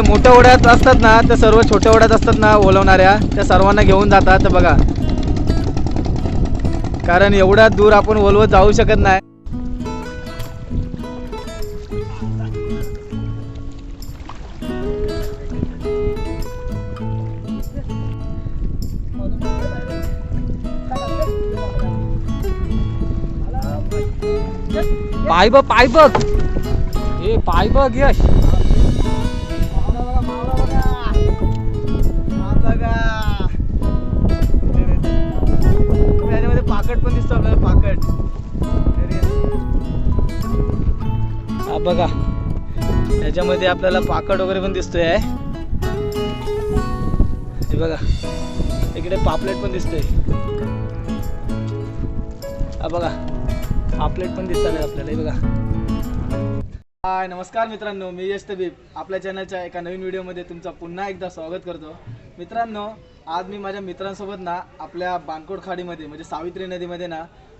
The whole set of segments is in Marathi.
जे मोठ्या ओढ्यात असतात ना त्या सर्व छोट्या ओढ्यात असतात ना ओलवणाऱ्या त्या सर्वांना घेऊन जातात बघा. कारण एवढ्या दूर आपण ओलवत जाऊ शकत नाही. पाय बघ पाय बघ. ए पाय बघ यश. पाकट पण दिसतो आपल्याला पाकट. हा बघा. याच्यामध्ये आपल्याला पाकट वगैरे पण दिसतोय हे बघा. इकडे पापलेट पण दिसतोय. हा बघा. पापलेट पण दिसतात आपल्याला हे बघा. हाय नमस्कार मित्रांनो. मी यश तबीब. आपल्या चॅनलच्या एका नवीन व्हिडिओमध्ये तुमचं पुन्हा एकदा स्वागत करतो. मित्रांनो आज मी माझ्या मित्रांसोबत ना आपल्या बानकोट खाडीमध्ये म्हणजे सावित्री नदीमध्ये ना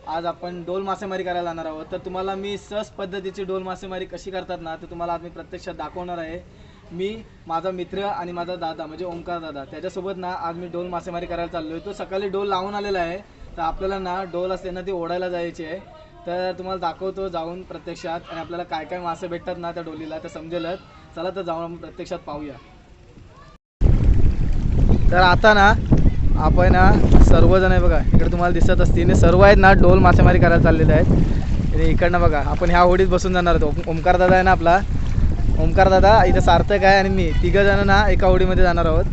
आज आपण डोल मासेमारी करायला जाणार आहोत. तर तुम्हाला मी सहज पद्धतीची डोल मासेमारी कशी करतात ना तर तुम्हाला आज मी प्रत्यक्षात दाखवणार आहे. मी माझा मित्र आणि माझा दादा म्हणजे ओंकार दादा त्याच्यासोबत ना आज मी डोल मासेमारी करायला चाललो आहे तो सकाळी डोल लावून आलेला आहे. तर आपल्याला ना डोल असते ना ती ओढायला जायची आहे. तर तुम्हाला दाखवतो जाऊन प्रत्यक्षात आणि आपल्याला काय काय मासे भेटतात ना त्या डोलीला तर समजेलच. चला तर जाऊन आपण प्रत्यक्षात पाहूया. तर आता ना आपण ना सर्वजण आहे बघा इकडे तुम्हाला दिसत असतील हे सर्व आहेत ना डोल मासेमारी करायला चाललेले आहेत. आणि इकडनं बघा आपण ह्या होडीत बसून जाणार आहोत. ओम- ओमकार दादा आहे ना आपला. ओमकार दादा इथं सार्थक आहे आणि मी. तिघं जण ना एका होडीमध्ये जाणार आहोत.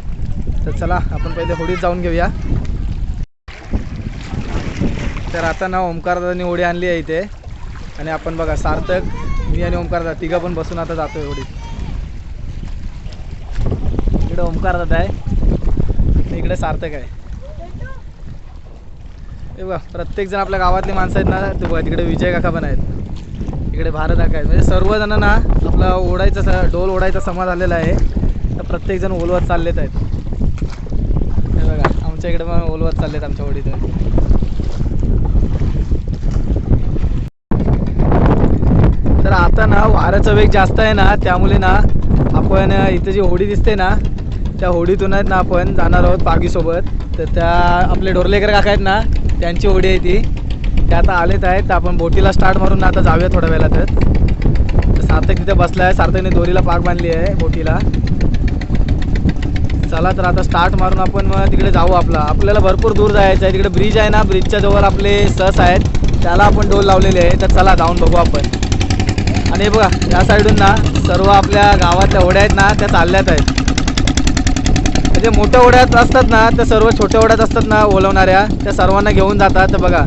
तर चला आपण पहिले होडीत जाऊन घेऊया. तर आता ना ओमकार दादानी होडी आणली आहे इथे. आणि आपण बघा सार्थक मी आणि ओमकार दादा तिघं पण बसून आता जातोय होडीत. इकडे ओमकार दादा आहे. आणि इकडे सार्थक आहे. बघा प्रत्येक जण आपल्या गावातली माणसं आहेत ना ते बघा तिकडे विजय काका पण आहेत. इकडे भारत काका आहेत. म्हणजे सर्वजण ना आपला ओढायचा स- डोल ओढायचा समाज आलेला आहे. तर प्रत्येक जण ओलवत चाललेत आहेत. हे बघा आमच्या इकडे पण ओलवत चाललेत आमच्या ओढीतून. तर आता ना वाऱ्याचा वेग जास्त आहे ना त्यामुळे ना आपण इथं जी होडी दिसते ना त्या होडीतून आहेत ना आपण जाणार आहोत पागीसोबत तर त्या आपले ढोरलेकर काका आहेत ना त्यांची होडी आहे ती. ते आता आलेत आहेत तर आपण बोटीला स्टार्ट मारून आता जाऊया थोड्या वेळात. तर सार्थक तिथे बसला आहे सार्थकने दोरीला पाक बांधली आहे बोटीला. चला तर आता स्टार्ट मारून आपण मग तिकडे जाऊ आपला. आपल्याला भरपूर दूर जायचं आहे. तिकडे ब्रिज आहे ना ब्रिजच्या जवळ आपले सस आहेत. त्याला आपण डोल लावलेले आहे. तर चला जाऊन बघू आपण. आणि बघा या साईडून ना सर्व आपल्या गावातल्या ओढ्या आहेत ना त्या चालल्यात आहेत. जे मोठ्या ओढ्यात असतात ना त्या सर्व छोट्या ओढ्यात असतात ना ओलवणाऱ्या त्या सर्वांना घेऊन जातात. बघा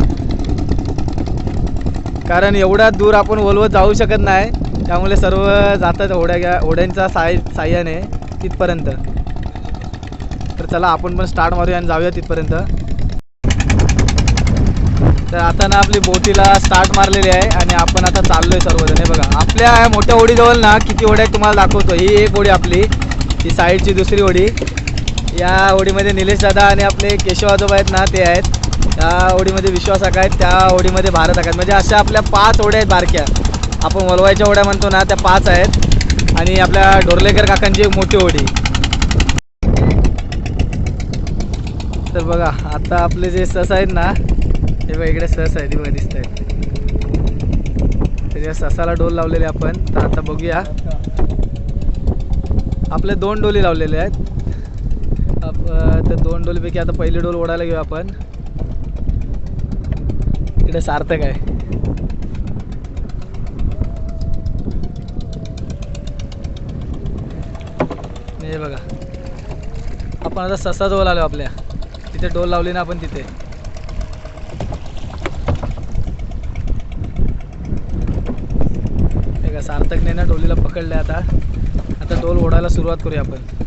कारण एवढ्या दूर आपण ओलवत जाऊ शकत नाही त्यामुळे सर्व जातात ओढ्या ओढ्यांच्या साय साह्याने तिथपर्यंत. तर चला आपण पण स्टार्ट मारूया आणि जाऊया तिथपर्यंत. तर आता ना आपली बोटीला स्टार्ट मारलेली आहे आणि आपण आता चाललोय सर्वजण. बघा आपल्या मोठ्या ओढीजवळ ना किती ओढ्या तुम्हाला दाखवतो. ही एक होडी आपली ही साईडची दुसरी ओढी. या होडीमध्ये निलेश दादा आणि आपले केशव आजोबा आहेत ना ते आहेत. त्या होडीमध्ये विश्वास काका आहेत त्या होडीमध्ये भारत काका आहेत. म्हणजे अशा आपल्या पाच होड्या आहेत बारक्या. आपण वलवायच्या होड्या म्हणतो ना त्या पाच आहेत. आणि आपल्या ढोरलेकर काकांची एक मोठी होडी तर बघा आता आपले जे सस आहेत ना हे बघा इकडे सस आहेत बघा दिसत आहेत. त्याच्या ससाला डोल लावलेले आपण. तर आता बघूया. आपले दोन डोली लावलेले आहेत. तर दोन डोलीपैकी आता पहिली डोल ओढायला घेऊ आपण. इकडे सार्थक आहे. हे बघा. आपण आता ससा डोल आलो आपल्या. तिथे डोल लावली ना आपण तिथे. हे का सार्थकने ना डोलीला पकडले आता. आता डोल ओढायला सुरुवात करूया आपण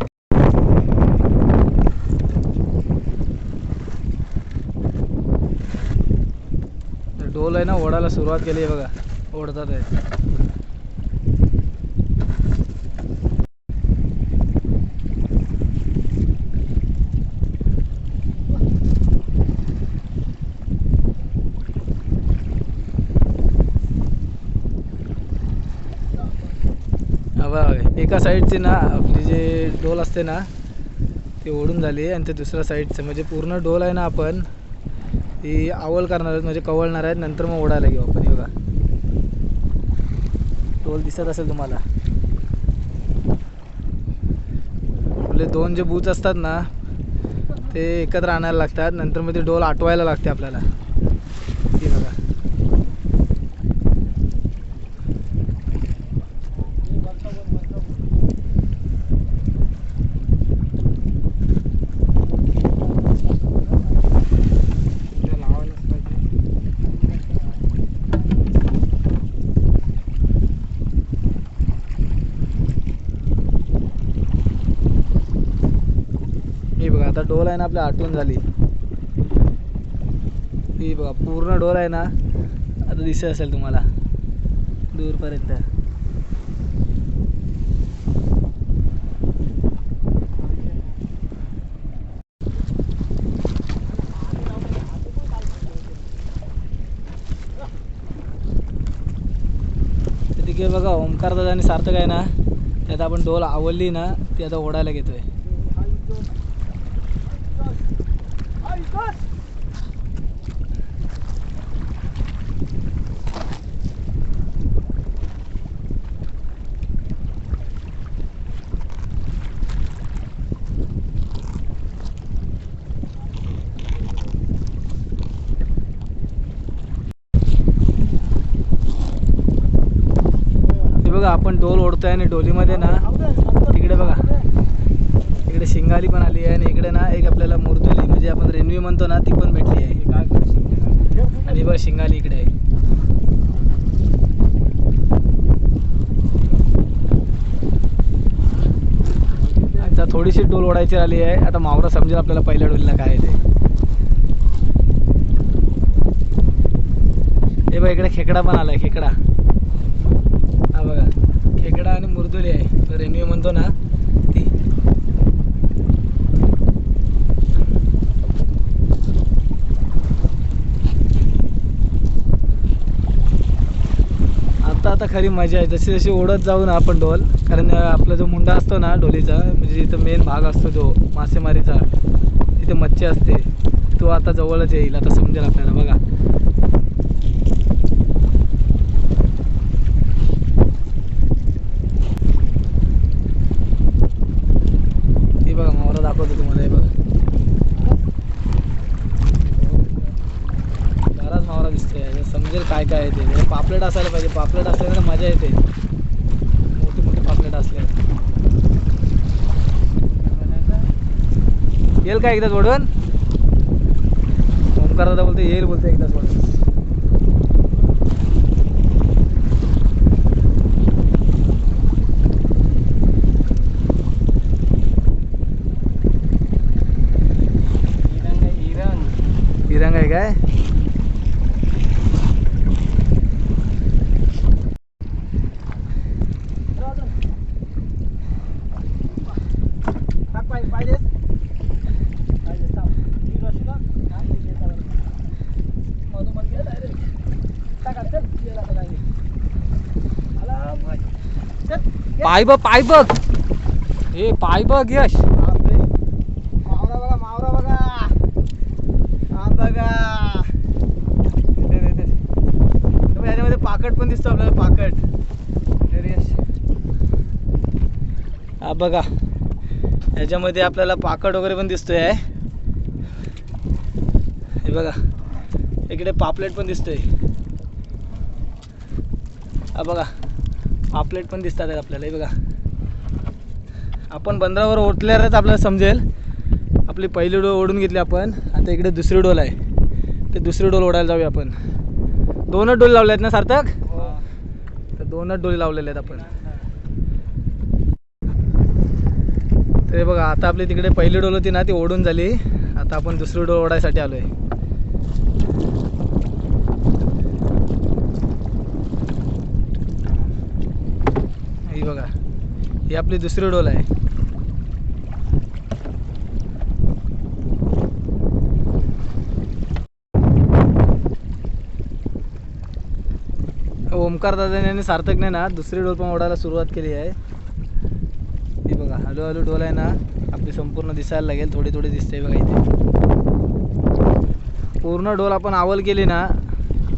तर डोल आहे ना ओढायला सुरुवात केली आहे बघा. ओढतात आहे एका साईडची ना आपली जे डोल असते ना ती ओढून झाली आणि ते दुसऱ्या साईडचं म्हणजे पूर्ण डोल आहे ना आपण ती आवल करणार आहेत म्हणजे कवळणार आहेत नंतर मग ओढायला घेऊ आपण योगा बघा. डोल दिसत असेल तुम्हाला. आपले दोन जे बूच असतात ना ते एकत्र आणायला लागतात नंतर मग ते डोल आटवायला लागते आपल्याला हे बघा ही बघा आता डोल आहे ना आपल्या आठवण झाली. ही बघा पूर्ण डोल आहे ना आता दिसत असेल तुम्हाला. दूरपर्यंत. तर बघा ओमकार दादा आणि सार्थक आहे ना त्यात आपण डोल आवडली ना ती आता ओढायला घेतोय. हे आपण डोल ओढतोय आणि डोलीमध्ये ना शिंगाली पण आली आहे आणि इकडे ना एक आपल्याला मुरतोली म्हणजे आपण रेन्यू म्हणतो ना ती पण भेटली आहे. आणि बघ शिंगाली इकडे आहे. आता थोडीशी डोल ओढायची आली आहे. आता मावरा समजेल आपल्याला पहिल्या डोलीला काय आहे ते. हे बघ इकडे खेकडा पण आलाय खेकडा. हा बघा खेकडा आणि मुरदुली आहे. रेन्यू म्हणतो ना ती आता खरी मजा आहे. जशी जशी ओढत जाऊ ना आपण डोल कारण आपला जो मुंडा असतो ना डोलीचा म्हणजे जिथं मेन भाग असतो जो मासेमारीचा तिथे मच्छी असते. तो आता जवळच येईल. आता समजेल आपल्याला. बघा हे बघा मावरा दाखवतो तुम्हाला हे बघा बराच मावरा दिसतोय हे समजेल काय काय आहे ते हे पापलेट असायला पाहिजे. पापलेट असल्याने मजा येते. मोठी मोठी पापलेट असले येईल का एकदा जोडून ओमकार दादा बोलते येईल बोलते एकदा जोडून हिरंग आहे काय? पाय बघ पाय बघ. हे पाय बघ यश. मावरा बघा मावरा बघा हा बघा. याच्यामध्ये पाकट पण दिसतो आपल्याला पाकट यश हा बघा याच्यामध्ये आपल्याला पाकट वगैरे पण दिसतोय हे बघा. इकडे पापलेट पण दिसतोय. हा बघा. पापलेट पण दिसतात आहेत आपल्याला हे बघा. आपण बंदरावर ओतल्यावरच आपल्याला समजेल. आपली पहिली डोल ओढून घेतली आपण. आता इकडे दुसरी डोल आहे. ते दुसरी डोल ओढायला जाऊया आपण. दोनच डोली लावल्या आहेत ना सार्थक? तर दोनच डोली लावलेल्या आहेत आपण. हे बघा आता आपली तिकडे पहिली डोल होती ना ती ओढून झाली. आता आपण दुसरी डोल ओढायसाठी आलोय. ही बघा ही आपली दुसरी डोल आहे. ओमकार दादाने आणि सार्थकने ना दुसरी डोल पण ओढायला सुरुवात केली आहे. हळूहळू डोल आहे ना आपली संपूर्ण दिसायला लागेल थोडी थोडी दिसते बघा इथे. पूर्ण डोल आपण आवल केली ना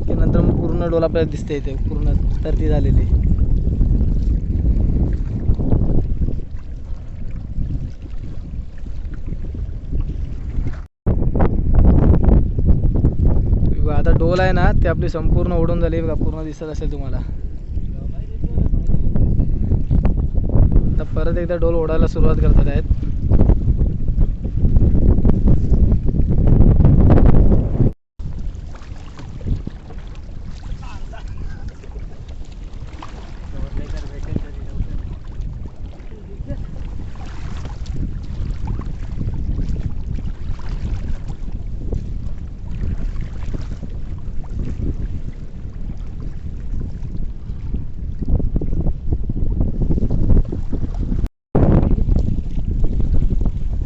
की नंतर मग पूर्ण डोल आपल्याला दिसते इथे पूर्ण तरती झालेली. बघा, डोल आहे ना ते आपली संपूर्ण ओढून झाली बघा पूर्ण दिसत असेल तुम्हाला. आता परत एकदा डोल ओढायला सुरुवात करतात आहेत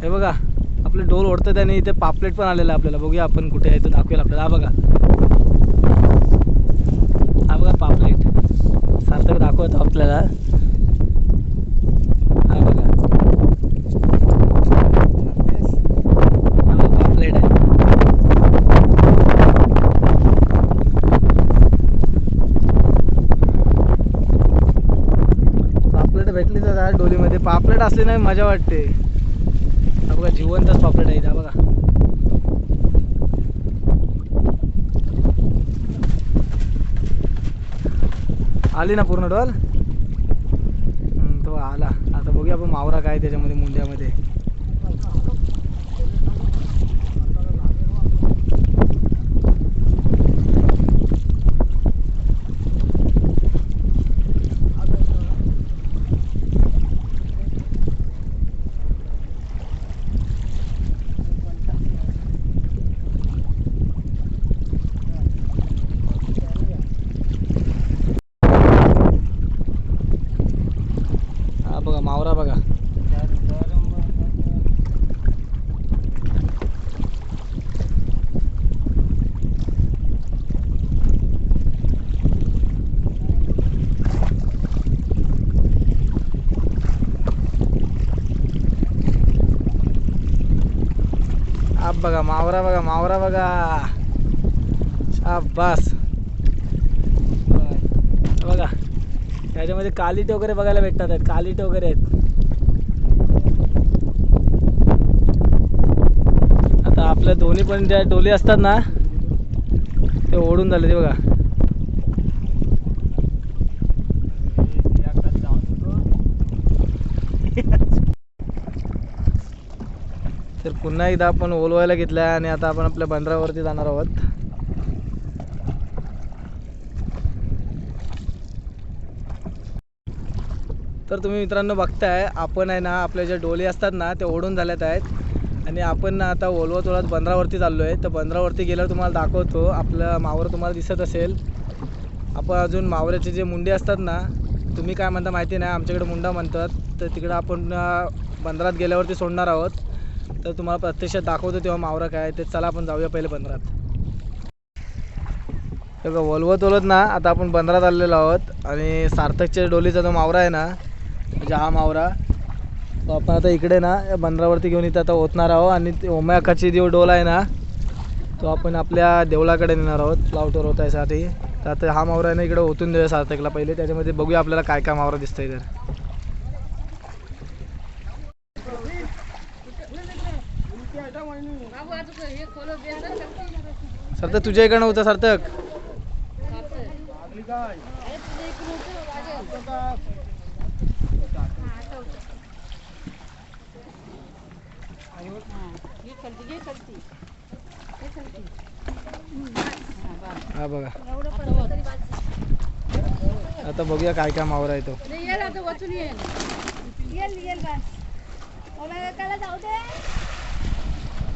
हे बघा आपले डोल ओढतात आणि इथे पापलेट पण आलेलं आहे आपल्याला. बघूया आपण कुठे आहे तो दाखवेल आपल्याला. हा बघा. हा बघा पापलेट. सार्थक दाखवतो आपल्याला. हा बघा. पापलेट आहे. पापलेट भेटली तर डोलीमध्ये. पापलेट असली नाही मजा वाटते. बघा जिवंतच पापलेट आहे इथे बघा. आली ना पूर्ण डोल? तो आला. आता बघूया आपण मावरा काय त्याच्यामध्ये मुंड्यामध्ये हा बघा मावरा बघा आप बघा मावरा बघा मावरा बघा. शाबास. बघा त्याच्यामध्ये कालिट वगैरे बघायला भेटतात आहेत. कालिट वगैरे आहेत. आता आपल्या दोन्ही पण ज्या डोली असतात ना ते ओढून झाले ते बघा. तर पुन्हा एकदा आपण ओलवायला घेतलं आणि आता आपण आपल्या बंदरावरती जाणार आहोत. तर तुम्ही मित्रांनो बघताय आपण आहे ना आपल्या ज्या डोले असतात ना ते ओढून झाल्यात आहेत. आणि आपण ना आता ओलवत ओळत बंदरावरती चाललो आहे तर बंदरावरती गेल्यावर तुम्हाला दाखवतो आपलं मावर तुम्हाला दिसत असेल. आपण अजून मावऱ्याचे जे मुंडे असतात ना तुम्ही काय म्हणता माहिती नाही आमच्याकडे मुंडा म्हणतात. तर तिकडं आपण बंदरात गेल्यावरती सोडणार आहोत. तर तुम्हाला प्रत्यक्षात दाखवतो तेव्हा मावरा काय ते. चला आपण जाऊया पहिले बंदरात. हे बघा वलवत ओलत ना आता आपण बंदरात आलेलो आहोत. आणि सार्थकच्या डोलीचा जो मावरा आहे ना म्हणजे हा मावरा तो आपण आता इकडे ना या बंदरावरती घेऊन इथं आता ओतणार आहोत. आणि ते ओम्याकाची जो डोल आहे ना तो आपण आपल्या देवळाकडे नेणार आहोत फ्लावटर होतायसाठी तर आता हा मावरा आहे ना इकडे ओतून देऊया सार्थकला पहिले. त्याच्यामध्ये बघूया आपल्याला काय काय मावरा दिसतंय तर. सार्थक तुझ्या इकडनं होतं सार्थक. हा बघा. आता बघूया काय काय मावरा आहे तो. येल येल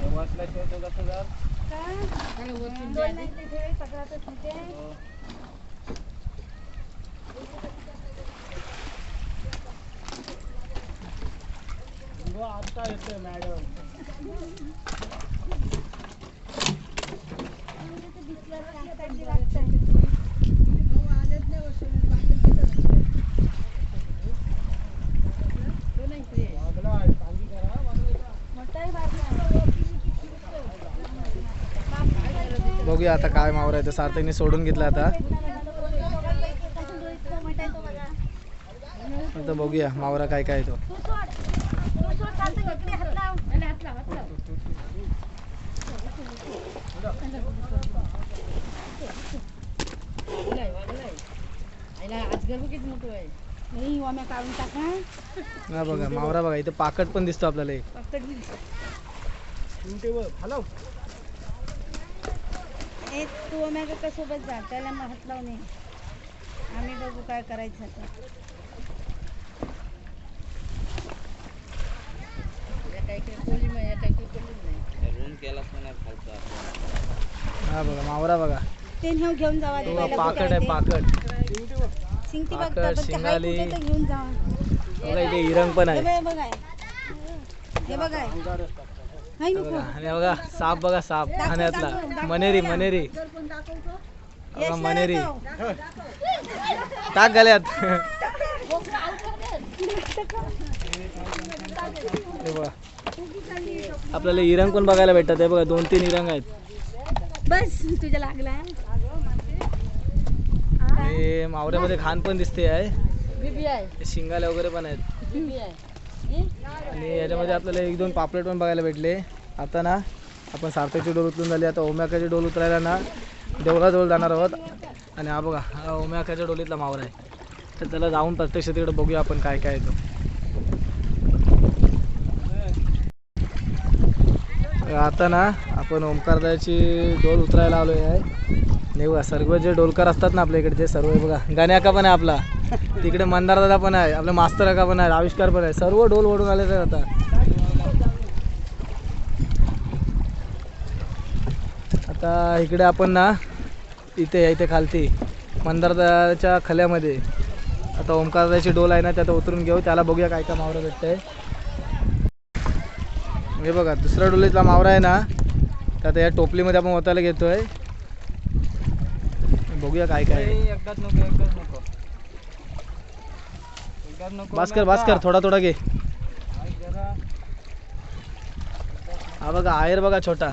वाचल्याशिवाय तो कसं जाल आता येतोय मॅडम आलेच नाही वर्ष बघूया आता काय मावरा आहे तर सार्थकने सोडून घेतलं आता. आता बघूया मावरा काय काय तो. बघा मावरा बघा इथे पाकट पण दिसतो आपल्याला एक. हॅलो ए तू ओम्याका सोबत जा. त्याला मग हात लावून ये आम्ही बघू काय करायचं आता. हा बघा मावरा बघा. ते नेऊ घेऊन जावा कुठे आहे बघता पण ते हाय शिंगाली. कुठे तर घेऊन जावा. बघा इथे इरंग पण हे आहे बघ बघाय हे हा बघा. आणि हा. बघा साप बघा साप. ठाण्यातला मनेरी मनेरी. बघा मनेरी. टाक गल्यात बघा. आपल्याला इरंग पण बघायला भेटतात. हे बघा दोन तीन इरंग आहेत. बस तुझ्या लागला आणि मावऱ्यामध्ये खान पण दिसते आहे. शिंगाले वगैरे पण आहेत. आणि याच्यामध्ये आपल्याला एक दोन पापलेट पण बघायला भेटले. आता ना आपण सार्थकची डोल उचलून झाली. आता ओम्याकाची डोल उतरायला ना देवळाजवळ जाणार आहोत. आणि हा बघा हा ओम्याकाच्या डोलीतला मावर आहे. तर त्याला जाऊन प्रत्यक्ष तिकडे बघूया आपण काय काय येतो. आता ना आपण ओमकारदाची डोल उतरायला आलो आहे नाही बघा सर्व जे डोलकर असतात ना आपल्या इकडचे सर्व बघा. गण्याका पण आहे आपला. तिकडे मंदार दादा पण आहे आपले मास्तर का पण आहे आविष्कार पण आहे सर्व डोल ओढून आले तर आता. आता इकडे आपण ना इथे इथे खालती मंदारदाच्या खल्यामध्ये. आता ओमकारदाची डोल आहे ना त्यात उतरून घेऊ त्याला बघूया काय काय मावरा भेटतंय. हे बघा दुसऱ्या डोलीतला मावरा आहे ना तर आता या टोपलीमध्ये आपण ओतायला घेतोय. बघूया काय काय नको एकदाच नको एकदाच नको. भास्कर भास्कर थोडा थोडा घे हा बघा आयर बघा छोटा।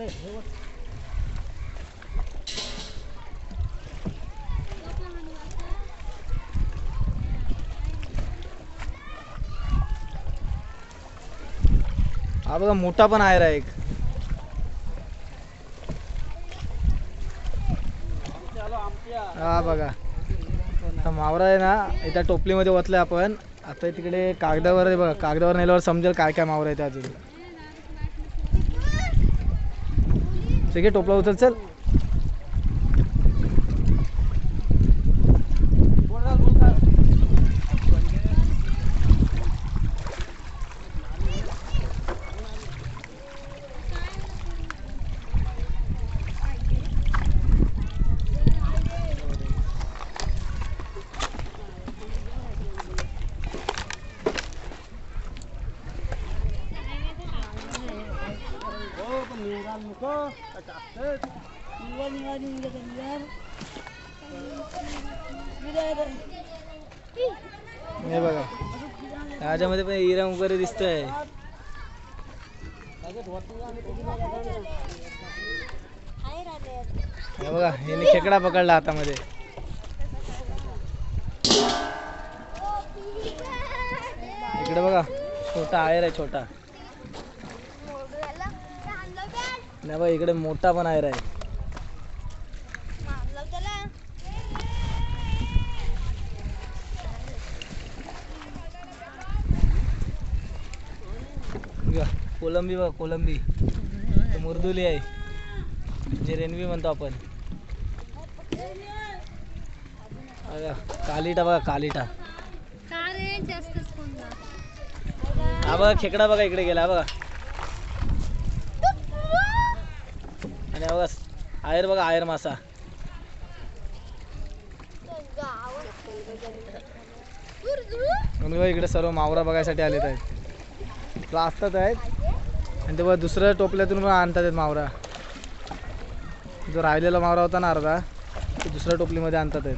हे. हा बघा मोठा पण आयर आहे एक चलो आमच्या हा बघा. आता मावरा आहे ना इथं टोपलीमध्ये ओतलं आपण. आता तिकडे कागदावर आहे बघा कागदावर नेल्यावर समजेल काय काय मावरा आहे त्या अजून. ठीक आहे टोपला उचल चल बोल बोल हो पण हे बघा. याच्यामध्ये पण इरम वगैरे दिसतोय. हे बघा याने खेकडा पकडला हातामध्ये. इकडे बघा छोटा आयर आहे छोटा. नाही बघा इकडे मोठा पण आहे बघा, कोलंबी बघा कोलंबी. मुरदुली आहे. जे रेनवी म्हणतो आपण. कालिटा बघा कालिटा. हा बघा खेकडा बघा इकडे गेला बघा आणि हा बघा आयर बघा आयर मासा. इकडे सर्व मावरा बघायसाठी आलेत आहेत. तुला असतात आहेत. आणि ते बघा दुसऱ्या टोपल्यातून पण आणतात मावरा. जो राहिलेला मावरा होता ना अर्धा तो दुसऱ्या टोपलीमध्ये आणतात आहेत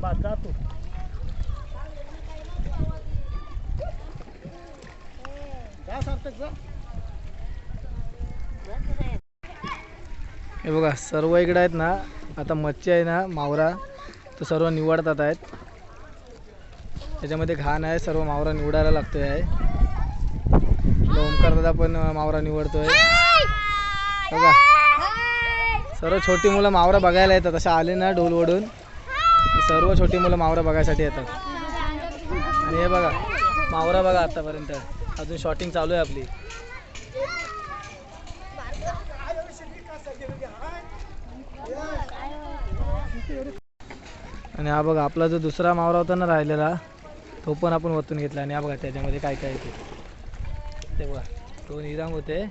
बा जा तू काय सार्थक जा हे बघा सर्व इकडे आहेत ना आता मच्छी आहे ना मावरा तो सर्व निवडतात आहेत. त्याच्यामध्ये घाण आहे सर्व मावरा निवडायला लागतोय आहे. तो ओमकार दादा पण मावरा निवडतोय. बघा. सर्व छोटी मुलं मावरा बघायला येतात अशा आले ना ढोल ओढून सर्व छोटी मुलं मावरा बघायसाठी येतात. आणि हे बघा मावरा बघा आतापर्यंत. अजून शॉटिंग चालू आहे आपली. आणि हा बघा आपला जो दुसरा मावरा होता ना राहिलेला तो पण आपण वतून घेतला. आणि हा बघा त्याच्यामध्ये काय काय येते. ते बघा दोन हिरांग होते.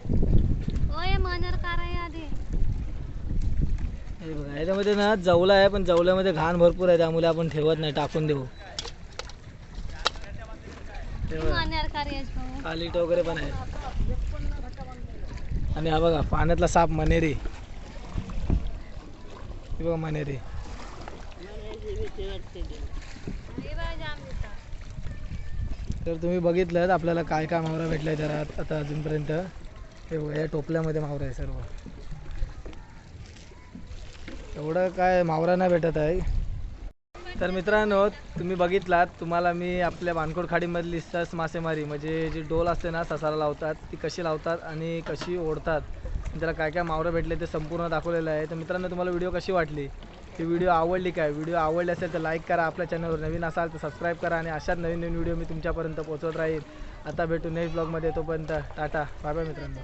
हे बघा याच्यामध्ये ना जवला आहे पण जवल्यामध्ये घाण भरपूर आहे त्यामुळे आपण ठेवत नाही टाकून देऊ. हे कालीट वगैरे पण आहे. आणि हा बघा पाण्यातला साप मनेरी. बघा मनेरी. तर तुम्ही बघितलं आपल्याला काय काय मावरा भेटलाय जरा आता अजूनपर्यंत. हे या टोपल्यामध्ये मावरा आहे सर्व. एवढं काय मावरा नाही भेटत आहे. तर मित्रांनो तुम्ही बघितलात तुम्हाला मी आपल्या मानकोड खाडीमधली सस मासेमारी म्हणजे जी डोल असते ना ससाला लावतात ती कशी लावतात आणि कशी ओढतात त्याला काय काय मावरं भेटले ते संपूर्ण दाखवलेलं आहे. तर मित्रांनो तुम्हाला व्हिडिओ कशी वाटली? ही व्हिडिओ आवडली काय? व्हिडिओ आवडले असेल तर लाईक करा. आपल्या चॅनलवर नवीन असाल तर सबस्क्राईब करा आणि अशाच नवीन नवीन व्हिडिओ मी तुमच्यापर्यंत पोहोचवत राहील. आता भेटू नेक्स्ट ब्लॉगमध्ये तोपर्यंत टाटा. बाय बाय मित्रांनो.